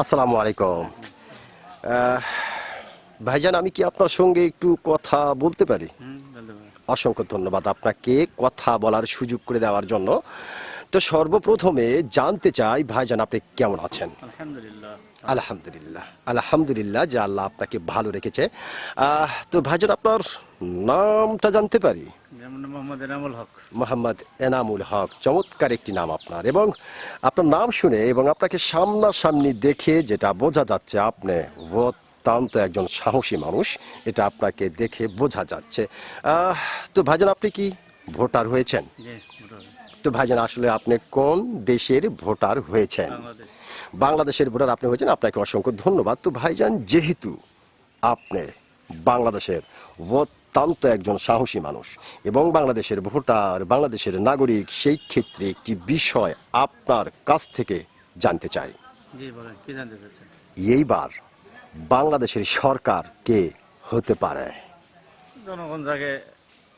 আসসালামু আলাইকুম। ভাইজান আমি কি আপনার সঙ্গে একটু কথা বলতে পারি। অসংখ্য ধন্যবাদ আপনাকে কথা বলার সুযোগ করে দেওয়ার জন্য। তো সর্বপ্রথমে জানতে চাই ভাইজান আপনি কেমন আছেন? আলহামদুলিল্লাহ। আলহামদুলিল্লাহ। আলহামদুলিল্লাহ যে আল্লাহ আপনাকে ভালো রেখেছে। তো ভাইজান আপনার নামটা জানতে পারি। মোহাম্মদ এনামুল হক। চমৎকার একটি নাম আপনার। এবং আপনার নাম শুনে এবং আপনাকে সামনাসামনি দেখে যেটা বোঝা যাচ্ছে আপনি অত্যন্ত একজন সাহসী মানুষ এটা আপনাকে দেখে বোঝা যাচ্ছে। তো ভাইজান আপনি কি ভোটার হয়েছেন। তো ভাইজান আসলে আপনি কোন দেশের ভোটার হয়েছেন? বাংলাদেশের ভোটার আপনি হয়েছেন আপনাকে অসংখ্য ধন্যবাদ। তো ভাইজান যেহেতু আপনি বাংলাদেশের অত্যন্ত একজন সাহসী মানুষ। এবং বাংলাদেশের ভোটার বাংলাদেশের নাগরিক সেই ক্ষেত্রে একটি বিষয় আপনার কাছ থেকে জানতে চাই। এইবার বাংলাদেশের সরকার কে হতে পারে? জনগণ যাকে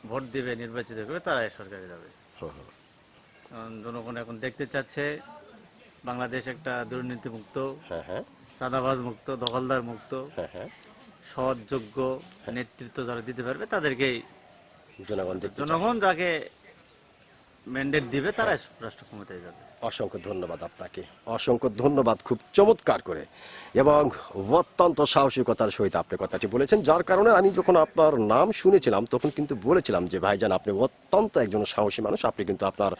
ভোট দিবে নির্বাচিত করবে তারাই সরকারে যাবে। কারণ জনগণ এখন দেখতে চাচ্ছে বাংলাদেশ একটা দুর্নীতি মুক্ত হ্যাঁ হ্যাঁ। চাঁদাবাজ মুক্ত দখলদার মুক্ত হ্যাঁ হ্যাঁ নেতৃত্ব যারা দিতে পারবে তাদেরকেই। জনগণ যাকে ম্যান্ডেট দিবে তারাই রাষ্ট্র ক্ষমতায় যাবে। অসংখ্য ধন্যবাদ আপনাকে। অসংখ্য ধন্যবাদ খুব চমৎকার করে। এবং অত্যন্ত সাহসিকতার সহিত আপনি কথাটি বলেছেন, যার কারণে আমি যখন আপনার নাম শুনেছিলাম, তখন কিন্তু বলেছিলাম যে, ভাইজান, আপনি অত্যন্ত একজন সাহসী মানুষ। আপনি কিন্তু আপনার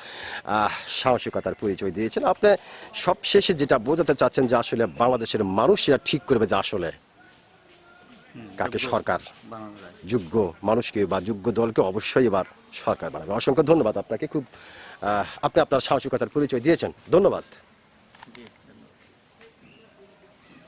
সাহসিকতার পরিচয় দিয়েছেন। আপনি সবশেষে যেটা বোঝাতে চাচ্ছেন যে, আসলে বাংলাদেশের মানুষ সেটা ঠিক করবে যে, আসলে কাকে সরকার? যোগ্য মানুষকে বা যোগ্য দলকে অবশ্যই এবার সরকার বানাবে। অসংখ্য ধন্যবাদ আপনাকে। খুব আহ, আপনি আপনার সাহসিকতার পরিচয় দিয়েছেন। ধন্যবাদ।